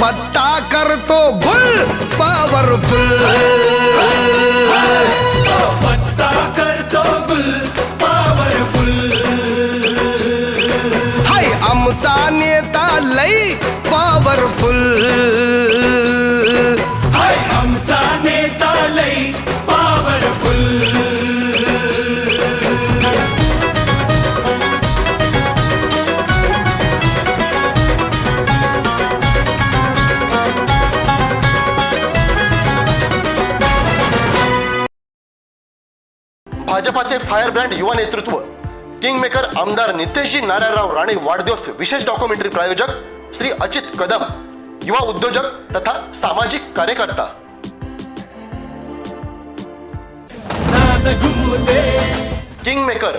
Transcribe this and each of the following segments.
पत्ता करतो गुल पॉवरफुल पत्ता करतो गुल पॉवरफुल हाय आमचा नेता लई पॉवरफुल फायर ब्रँड युवा नेतृत्व किंग मेकर आमदार नितेशजी नारायणराव राणे वाढदिवस विशेष डॉक्युमेंटरी प्रायोजक श्री अचित कदम युवा उद्योजक तथा सामाजिक कार्यकर्ता. किंगमेकर किंग मेकर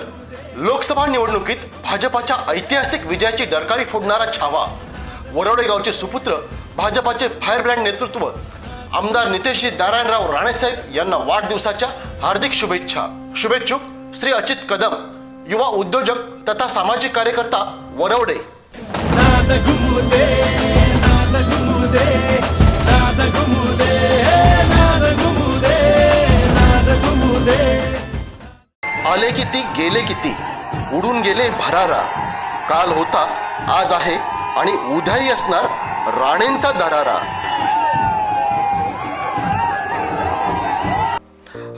लोकसभा निवडणुकीत भाजपाच्या ऐतिहासिक विजयाची डरकाळी फोडणारा छावा. वरोडे गावचे सुपुत्र भाजपाचे फायर ब्रँड नेतृत्व आमदार नितेशजी नारायणराव राणेसाहेब यांना वाढदिवसाच्या हार्दिक शुभेच्छा. शुभेच्छुक श्री अचित कदम युवा उद्योजक तथा सामाजिक कार्यकर्ता वरवडे. आले किती गेले किती उडून गेले भरारा. काल होता आज आहे आणि उद्याही असणार राणेंचा दरारा.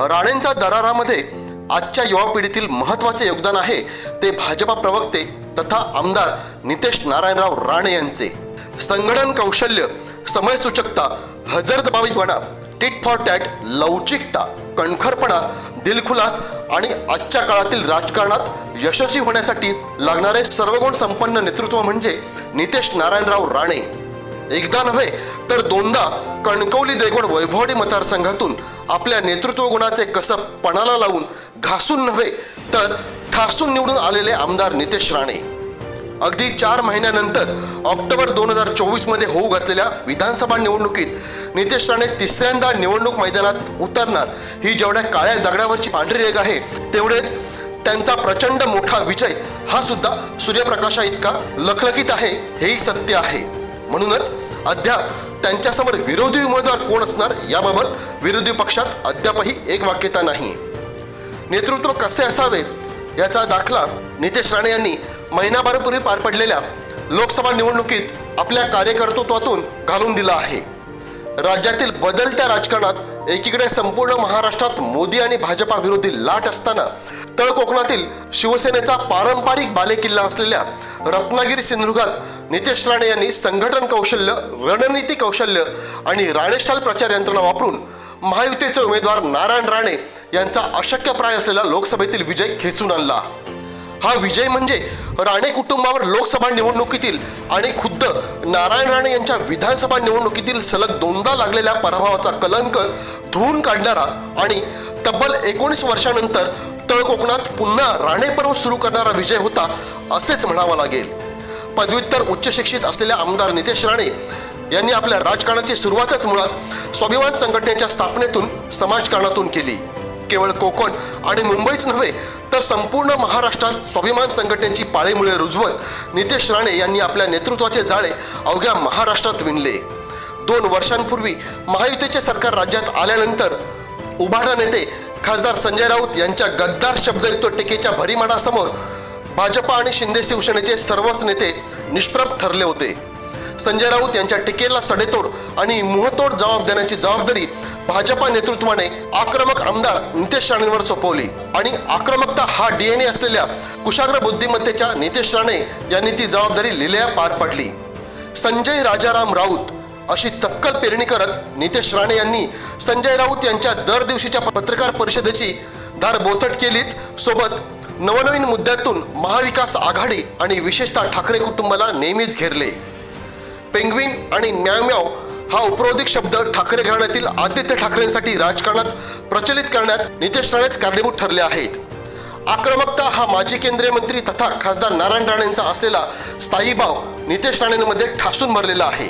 राणेंचा दरारामध्ये आजच्या युवा पिढीतील महत्त्वाचे योगदान आहे ते भाजपा प्रवक्ते तथा आमदार नितेश नारायणराव राणे यांचे. संगणन कौशल्य समयसूचकता हजरजबाबीपणा टिट फॉर टॅट लवचिकता कणखरपणा दिलखुलास आणि आजच्या काळातील राजकारणात यशस्वी होण्यासाठी लागणारे सर्वगुण संपन्न नेतृत्व म्हणजे नितेश नारायणराव राणे. एकदा नव्हे तर दोनदा कणकवली देगोड वैभवडी मतदारसंघातून आपल्या नेतृत्व गुणाचे कसब पणाला लावून घासून नव्हे तर ठासून निवडून आलेले आमदार नितेश राणे. अगदी चार महिन्यानंतर ऑक्टोबर दोन हजार चोवीसमध्ये होऊ घातलेल्या विधानसभा निवडणुकीत नितेश राणे तिसऱ्यांदा निवडणूक मैदानात उतरणार. ही जेवढ्या काळ्या दगडावरची पांढरी रेग आहे तेवढेच त्यांचा प्रचंड मोठा विजय हा सुद्धा सूर्यप्रकाशा इतका लखलखीत आहे हेही सत्य आहे. म्हणूनच अद्याप त्यांच्यासमोर विरोधी उमेदवार कोण असणार याबाबत विरोधी पक्षात अद्यापही एक वाक्यता नाही. नेतृत्व कसे असावे याचा दाखला नितेश राणे यांनी महिनाभरापूर्वी पार पडलेल्या लोकसभा निवडणुकीत आपल्या कार्यकर्तृत्वातून घालून दिला आहे. राज्यातील बदलत्या राजकारणात एकीकडे संपूर्ण महाराष्ट्रात मोदी आणि भाजपा विरोधी लाट असताना तळ कोकणातील शिवसेनेचा पारंपरिक बालेकिल्ला असलेल्या रत्नागिरी सिंधुदुर्गात नितेश राणे यांनी संघटन कौशल्य रणनीती कौशल्य आणि राणेशाल प्रचार यंत्रणा वापरून महायुतीचे उमेदवार नारायण राणे यांचा अशक्यप्राय असलेला लोकसभेतील विजय खेचून आणला. हा विजय म्हणजे राणे कुटुंबावर लोकसभा निवडणुकीतील आणि खुद्द नारायण राणे यांच्या विधानसभा निवडणुकीतील सलग दोनदा लागलेल्या पराभवाचा कलंक धुवून काढणारा आणि तब्बल एकोणीस वर्षानंतर तळ कोकणात पुन्हा राणे पर्व सुरू करणारा विजय होता असेच म्हणावं लागेल. पदव्युत्तर उच्च शिक्षित असलेल्या आमदार नितेश राणे यांनी आपल्या राजकारणाची सुरुवातच मुळात स्वाभिमान संघटनेच्या स्थापनेतून समाजकारणातून केली. केवळ कोकण आणि मुंबईच नव्हे तर संपूर्ण महाराष्ट्रात स्वाभिमान संघटनेची पाळेमुळे रुजवत नितेश राणे यांनी आपल्या नेतृत्वाचे जाळे अवघ्या महाराष्ट्रात विणले. दोन वर्षांपूर्वी महायुतीचे सरकार राज्यात आल्यानंतर उभाडा नेते खासदार संजय राऊत यांच्या गद्दार शब्दयुक्त टीकेच्या भरीमानासमोर भाजपा आणि शिंदे शिवसेनेचे सर्वच नेते निष्प्रभ ठरले होते. संजय राऊत यांच्या टीकेला सडेतोड आणि मुहतोड जबाब देण्याची जबाबदारी भाजपा नेतृत्वाने आक्रमक आमदार नितेश राणेंवर सोपवली. आणि आक्रमकता हा डीएनए असलेल्या कुशाग्र बुद्धिमत्तेच्या नितेश राणे यांनी ती जबाबदारी लिलया पार पाडली. संजय राजाराम राऊत अशी चपकल पेरणी करत नितेश राणे यांनी संजय राऊत यांच्या दर दिवशीच्या पत्रकार परिषदेची धार बोथट केलीच. सोबत नवनवीन मुद्द्यातून महाविकास आघाडी आणि विशेषतः ठाकरे कुटुंबाला नेहमीच घेरले. पेंग्विन आणि म्याव हा उपरोधिक शब्द ठाकरे घराण्यातील आदित्य ठाकरेंसाठी राजकारणात प्रचलित करण्यात नितेश राणेच कारणीभूत ठरले आहेत. आक्रमकता हा माजी केंद्रीय मंत्री तथा खासदार नारायण राणेंचा असलेला स्थायी भाव नितेश राणेंमध्ये ठासून भरलेला आहे.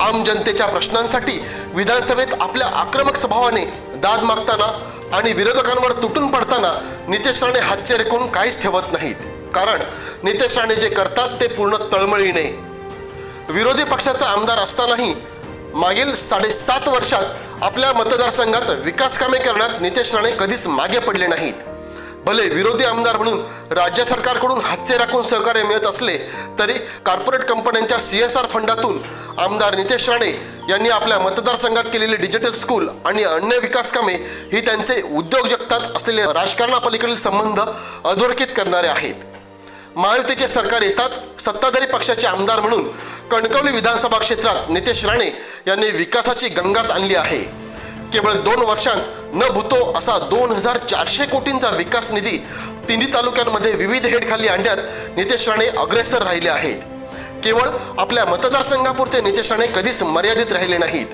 आम जनतेच्या प्रश्नांसाठी विधानसभेत आपल्या आक्रमक स्वभावाने दाद मागताना आणि विरोधकांवर तुटून पडताना नितेश राणे हातचे रेकून काहीच ठेवत नाहीत. कारण नितेश राणे जे करतात ते पूर्ण तळमळीने. विरोधी पक्षाचा आमदार असतानाही मागील साडेसात वर्षात आपल्या मतदारसंघात विकास कामे करण्यात नितेश राणे कधीच मागे पडले नाहीत. भले विरोधी आमदार म्हणून राज्य सरकारकडून हातचे राखून सहकार्य मिळत असले तरी कॉर्पोरेट कंपन्यांच्या सी एस आर फंडातून आमदार नितेश राणे यांनी आपल्या मतदारसंघात केलेली डिजिटल स्कूल आणि अन्य विकास कामे ही त्यांचे उद्योग जगतात असलेले राजकारणापलीकडील संबंध अधोरेखित करणारे आहेत. महायुतीचे सरकार येताच सत्ताधारी पक्षाचे आमदार म्हणून कणकवली विधानसभा क्षेत्रात नितेश राणे यांनी विकासाची गंगाच आणली आहे. केवळ दोन वर्षांत न भूतो असा दोन हजार चारशे कोटींचा विकास निधी तिन्ही तालुक्यांमध्ये विविध हेडखाली आणण्यात नितेश राणे अग्रेसर राहिले आहेत. केवळ आपल्या मतदारसंघापुरते नितेश राणे कधीच मर्यादित राहिले नाहीत.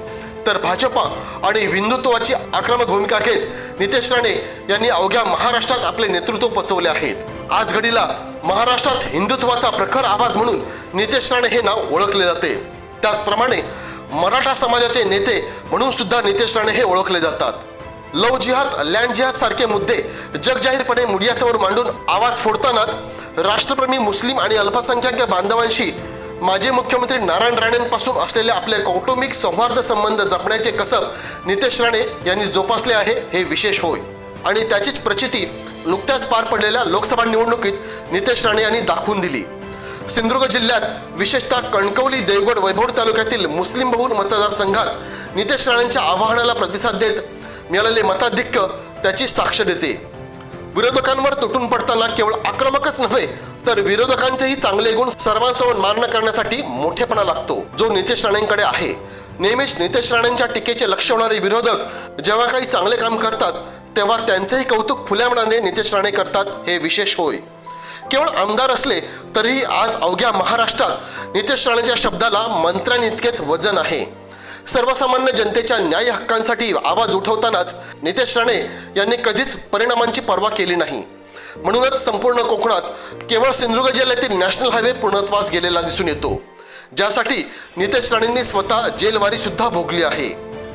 तर भाजपा आणि हिंदुत्वाची आक्रमक भूमिका घेत नितेश राणे यांनी अवघ्या महाराष्ट्रात आपले नेतृत्व पचवले आहेत. आज घडीला महाराष्ट्रात हिंदुत्वाचा प्रखर आवाज म्हणून नितेश राणे हे नाव ओळखले जाते. त्याचप्रमाणे मराठा समाजाचे नेते म्हणून सुद्धा नितेश राणे हे ओळखले जातात. लव जिहाद लँड जिहाद सारखे मुद्दे जगजाहीरपणे मीडियासमोर मांडून आवाज फोडतानाच राष्ट्रप्रेमी मुस्लिम आणि अल्पसंख्याक बांधवांशी माजी मुख्यमंत्री नारायण राणेंपासून असलेले आपले कौटुंबिक सौहार्द संबंध जपण्याचे कसब नितेश राणे यांनी जोपासले आहे हे विशेष होय. आणि त्याचीच प्रचिती नुकत्याच पार पडलेल्या लोकसभा निवडणुकीत नितेश राणे यांनी दाखवून दिली. सिंधुदुर्ग जिल्ह्यात विशेषतः कणकवली देवगड वैभव तालुक्यातील मुस्लिम बहुल मतदारसंघात नितेश राणेंच्या आवाहनाला प्रतिसाद देत मिळालेले मताधिक्य त्याची साक्ष देते. विरोधकांवर तुटून पडताना केवळ आक्रमकच नव्हे तर विरोधकांचेही चांगले गुण सर्वांसमोर मान्य करण्यासाठी मोठेपणा लागतो. जो नितेश राणेंकडे आहे. नेहमीच नितेश राणेंच्या टीकेचे लक्ष होणारे विरोधक जेव्हा काही चांगले काम करतात तेव्हा त्यांचेही कौतुक खुल्या मनाने नितेश राणे करतात हे विशेष होय. केवळ आमदार असले तरीही आज अवघ्या महाराष्ट्रात नितेश राणेच्या शब्दाला मंत्र्यांइतकेच वजन आहे. सर्वसामान्य जनतेच्या न्याय हक्कांसाठी आवाज उठवतानाच नितेश राणे यांनी कधीच परिणामांची पर्वा केली नाही. म्हणूनच संपूर्ण कोकणात केवळ सिंधुदुर्ग जिल्ह्यातील नॅशनल हायवे पूर्णत्वास गेलेला दिसून येतो. ज्यासाठी नितेश राणेंनी स्वतः जेलवारी सुद्धा भोगली आहे.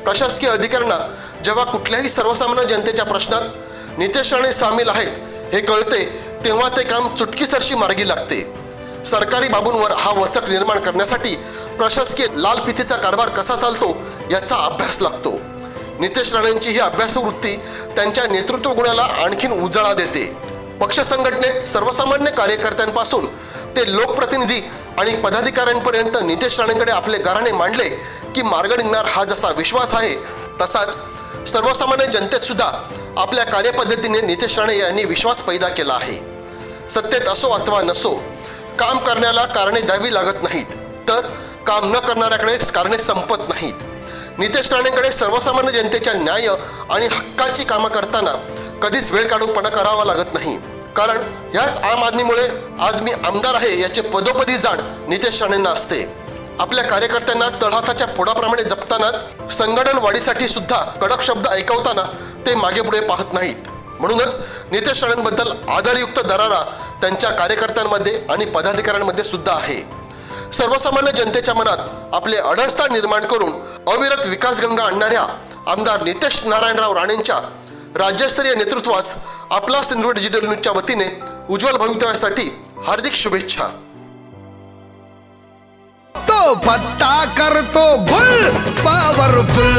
प्रशासकीय अधिकाऱ्यांना जेव्हा कुठल्याही सर्वसामान्य जनतेच्या प्रश्नात नितेश राणे सामील आहेत हे कळते तेव्हा ते काम चुटकीसरशी मार्गी लागते. सरकारी बाबूंवर हा वचक निर्माण करण्यासाठी प्रशासकीय लाल फितीचा कारभार कसा चालतो याचा अभ्यास लागतो. नितेश राणेंची ही अभ्यासवृत्ती त्यांच्या नेतृत्व गुणाला आणखीन उजाळा देते. पक्ष संघटनेत सर्वसामान्य कार्यकर्त्यांपासून ते लोकप्रतिनिधी आणि पदाधिकाऱ्यांपर्यंत नितेश राणेंकडे आपले गाराणे मांडले की मार्ग निघणार हा जसा विश्वास आहे तसाच सर्वसामान्य जनतेत सुद्धा आपल्या कार्यपद्धतीने नितेश राणे यांनी विश्वास पैदा केला आहे. सत्तेत असो अथवा नसो काम करण्याला कारणे द्यावी लागत नाहीत. तर काम न करणाऱ्याकडे कारणे संपत नाहीत. नितेश राणेंकडे सर्वसामान्य जनतेच्या न्याय आणि हक्काची कामं करताना कधीच वेळ काढूपणा करावा लागत नाही. कारण ह्याच आम आदमीमुळे आज मी आमदार आहे याचे पदोपदी जाण नितेश राणेंना असते. आपल्या कार्यकर्त्यांना तळहाताच्या फोडाप्रमाणे जपतानाच संघटन वाढीसाठी सुद्धा कडक शब्द ऐकवताना ते मागे पुढे पाहत नाहीत. म्हणूनच नितेश राणेंबद्दल आदरयुक्त दरारा त्यांच्या कार्यकर्त्यांमध्ये आणि पदाधिकाऱ्यांमध्ये सुद्धा आहे. सर्वसामान्य जनतेच्या मनात आपले अडस्थान निर्माण करून अविरत विकासगंगा आणणाऱ्या आमदार नितेश नारायणराव राणेंच्या राज्यस्तरीय नेतृत्वास आपला सिंधुदुर्ग डिजिटल न्यूजच्या वतीने उज्ज्वल भवितव्यासाठी हार्दिक शुभेच्छा. तो पत्ता करतो गुल पावरफुल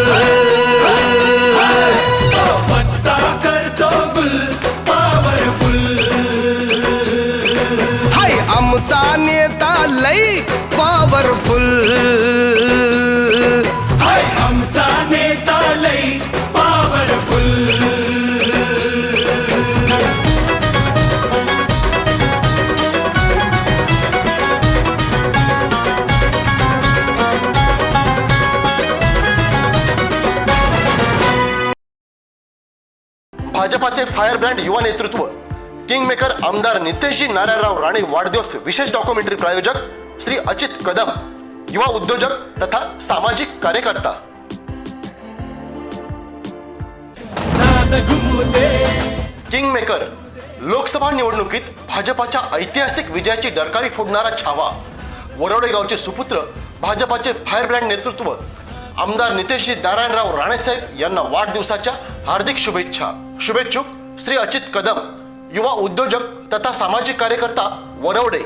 भाजपाचे फायर ब्रँड युवा नेतृत्व किंग मेकर आमदार नितेशजी नारायणराव राणे वाढदिवस विशेष डॉक्युमेंटरी प्रायोजक श्री अजित कदम युवा उद्योजक तथा सामाजिक कार्यकर्ता. नाद किंग मेकर लोकसभा निवडणुकीत भाजपाच्या ऐतिहासिक विजयाची डरकाळी फोडणारा छावा. वरवडेगावचे सुपुत्र भाजपाचे फायर ब्रँड नेतृत्व आमदार नितेशजी नारायणराव राणेसाहेब यांना वाढदिवसाच्या हार्दिक शुभेच्छा. शुभेच्छुक श्री अचित कदम युवा उद्योजक तथा सामाजिक कार्यकर्ता वरवडे.